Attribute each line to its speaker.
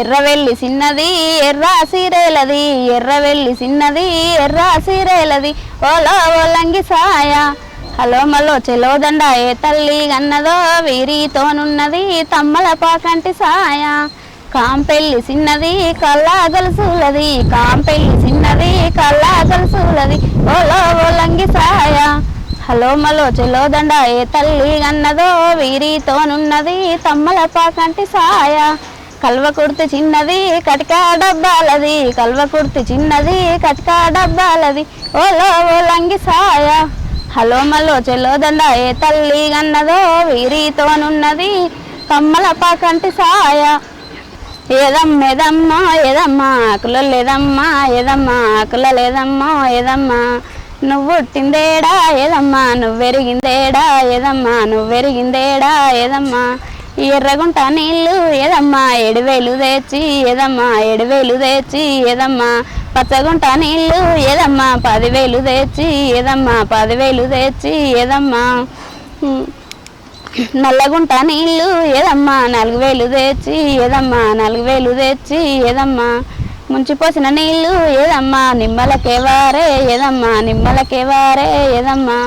Speaker 1: ఎర్రవెల్లి చిన్నది ఎర్ర సీరేలది. ఎర్రవెల్లి చిన్నది ఎర్ర సీరేలది. ఓలో ఓలంగి సాయ. హలో మలో చెలోదండ ఏ తల్లి గన్నదో వీరితోనున్నది తమ్మల పాకంటి సాయ. కాంపెల్లి చిన్నది కల్లా గలుసులది కాంపెల్లి చిన్నది కల్లా గలుసులది ఓలో ఓలంగి సాయ. హలో మలో చెలోదండ ఏ తల్లి గన్నదో వీరితోనున్నది తమ్మల పాకంటి సాయ. కల్వ కుర్తి చిన్నది కటికా డబ్బాలది. కల్వ కుర్తి చిన్నది కటికా డబ్బాలది. ఓలో ఓలంగి సాయ. హలో మలో చెలోదండ ఏ తల్లి గన్నదో వీరితోనున్నది కమ్మల పాకంటి సాయ. ఏదమ్మ ఏదమ్మా ఏదమ్మా ఆకుల లేదమ్మా ఏదమ్మా ఆకుల లేదమ్మా ఏదమ్మా. నువ్వు పుట్టిందేడా ఏదమ్మా? నువ్వెరిగిందేడా ఏదమ్మా? నువ్వెరిగిందేడా ఏదమ్మా? ఎర్రగుంట నీళ్ళు ఏదమ్మా? ఎడివేలు తెచ్చి ఏదమ్మా? ఎడివేలు తెచ్చి ఏదమ్మా? పచ్చగుంట నీళ్ళు ఏదమ్మా? పదివేలు తెచ్చి ఏదమ్మా? పదివేలు తెచ్చి ఏదమ్మా? నల్లగుంట నీళ్ళు ఏదమ్మా? నాలుగు వేలు తెచ్చి ఏదమ్మా? నాలుగు వేలు తెచ్చి ఏదమ్మా? ముంచిపోసిన నీళ్ళు ఏదమ్మా నిమ్మలకేవారే ఏదమ్మా నిమ్మలకేవారే ఏదమ్మా?